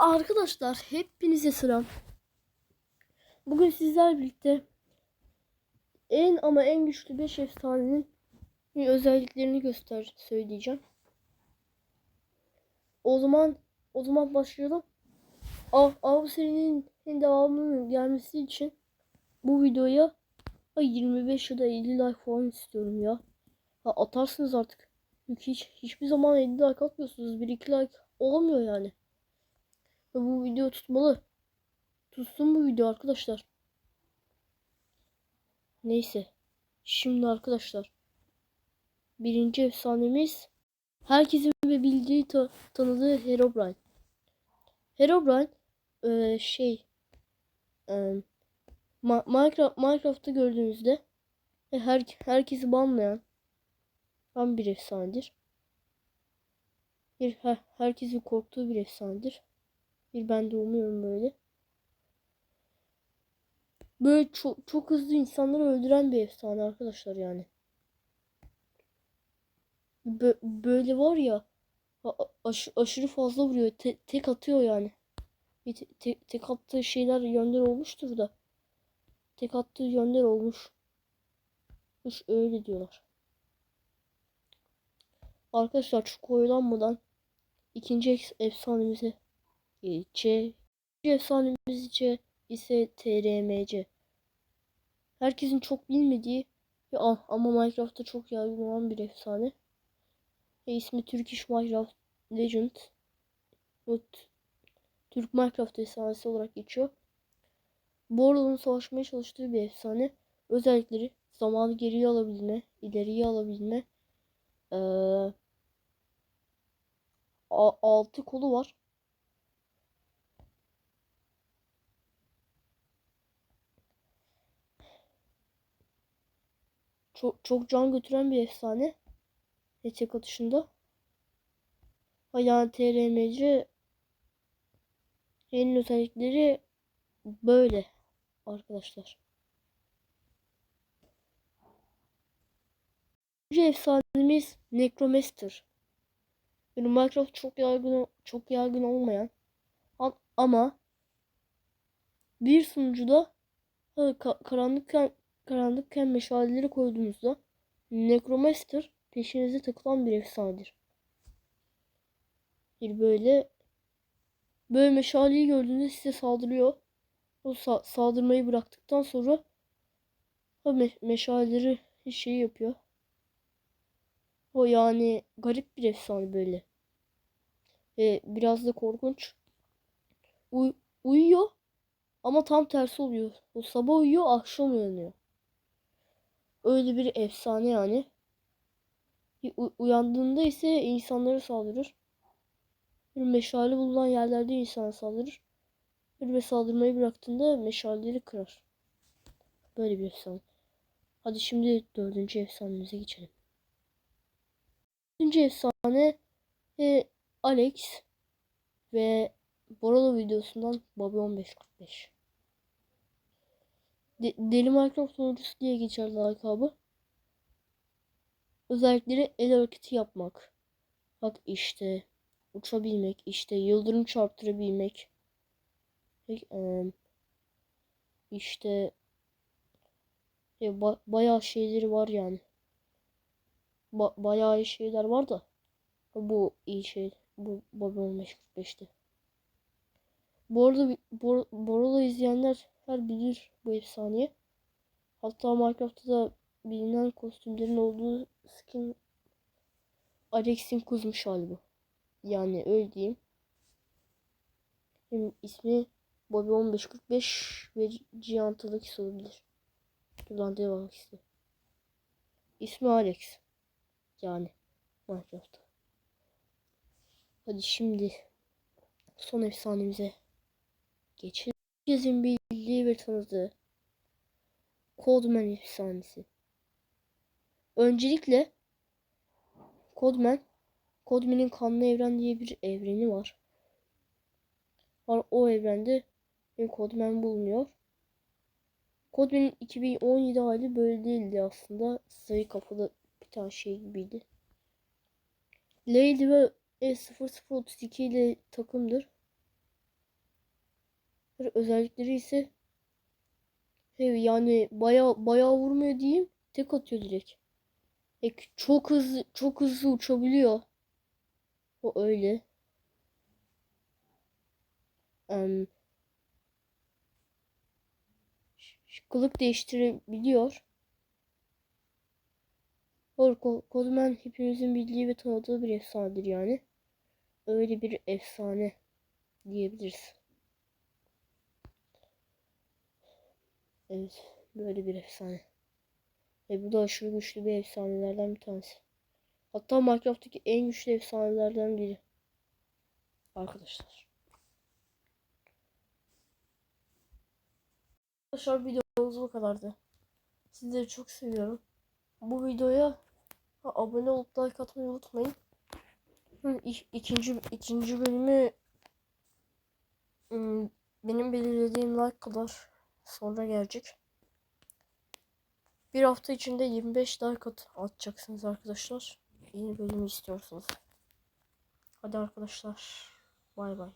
Arkadaşlar hepinize selam. Bugün sizler birlikte en ama en güçlü 5 efsanenin özelliklerini göster söyleyeceğim. O zaman o zaman başlayalım. Av, av serinin devamının gelmesi için bu videoya 25 ya da 50 like falan istiyorum ya. Ha, atarsınız artık. Çünkü hiç hiçbir zaman 50 like atmıyorsunuz. 1-2 like olmuyor yani. Ve bu video tutmalı. Tutsun bu video arkadaşlar. Neyse. Şimdi arkadaşlar. Birinci efsanemiz herkesin ve bildiği ta tanıdığı Herobrine. Herobrine e, şey e, Ma Minecraft Minecraft'ta gördüğünüzde her herkesi banlayan tam bir efsanedir. Bir her, herkesin korktuğu bir efsanedir. Bir ben de umuyorum böyle. Böyle çok, çok hızlı insanları öldüren bir efsane arkadaşlar yani. Bö böyle var ya aş aşırı fazla vuruyor. Te tek atıyor yani. Bir te te tek attığı şeyler yönder olmuştur da. Tek attığı yönder olmuş. Hiç öyle diyorlar. Arkadaşlar çok oyalanmadan ikinci efsanemize C. Efsanemiz C ise TRMC. Herkesin çok bilmediği ve ama Minecraft'ta çok yaygın olan bir efsane. Ve ismi Turkish Minecraft Legend. Bu Türk Minecraft efsanesi olarak geçiyor. Borlu'nun savaşmaya çalıştığı bir efsane. Özellikleri zamanı geriye alabilme, ileriye alabilme. Ee, altı kolu var. Çok, çok can götüren bir efsane. Headcheck atışında. Yani TRMC en özellikleri böyle arkadaşlar. Bir efsanemiz Necromaster. Yani Minecraft çok yaygın çok yaygın olmayan ama bir sunucuda karanlık karanlıkken meşaleleri koyduğunuzda Necromaster peşinize takılan bir efsanedir. Bir böyle böyle meşaleyi gördüğünde size saldırıyor. O sa saldırmayı bıraktıktan sonra o me meşaleleri şey yapıyor. O yani garip bir efsane böyle. Ve biraz da korkunç. Uy uyuyor ama tam tersi oluyor. O sabah uyuyor akşam uyanıyor. Öyle bir efsane yani. U uyandığında ise insanlara saldırır. Bir meşale bulunan yerlerde insana saldırır. Bir saldırmayı bıraktığında meşaleleri kırar. Böyle bir efsane. Hadi şimdi dördüncü efsanemize geçelim. Dördüncü efsane e, Alex ve Borolo videosundan Bobby 1545. De Deli Minecraft sunucusu diye geçer lakabı. Özellikleri el hareketi yapmak. Bak işte uçabilmek, işte yıldırım çarptırabilmek. İşte e, ba bayağı şeyleri var yani. Ba bayağı şeyler var da bu iyi şey. Bu Bobby 1545'te. Bu arada Bor Borolo izleyenler her bilir bu efsaneyi. Hatta Minecraft'ta da bilinen kostümlerin olduğu skin Alex'in kuzmuş hali bu. Yani öyle diyeyim. Benim ismi Bobby 1545 ve Giant'daki olabilir. Buradan devam istedim. İsmi Alex. Yani Minecraft'ta. Hadi şimdi son efsanemize geçelim. Herkesin bildiği ve tanıdığı Codeman efsanesi. Öncelikle Codeman Codeman'in kanlı evren diye bir evreni var. var o evrende bir Codeman bulunuyor. Codeman'in 2017 hali böyle değildi aslında. Sayı kafalı bir tane şey gibiydi. Lady ve E0032 ile takımdır. Özellikleri ise şey, yani baya bayağı vurmuyor diyeyim. Tek atıyor direkt. E, çok hızlı çok hızlı uçabiliyor. O öyle. Ş- kılık değiştirebiliyor. Doğru, Ko- Coleman hepimizin bildiği ve tanıdığı bir efsanedir yani. Öyle bir efsane diyebiliriz. Evet, böyle bir efsane. Ve bu da aşırı güçlü bir efsanelerden bir tanesi. Hatta Minecraft'taki en güçlü efsanelerden biri. Arkadaşlar. Arkadaşlar videomuz bu kadardı. Sizleri çok seviyorum. Bu videoya abone olup like atmayı unutmayın. İkinci ikinci bölümü benim belirlediğim like kadar sonra gelecek. Bir hafta içinde 25 like at atacaksınız arkadaşlar. Yeni bölümü istiyorsanız. Hadi arkadaşlar. Bay bay.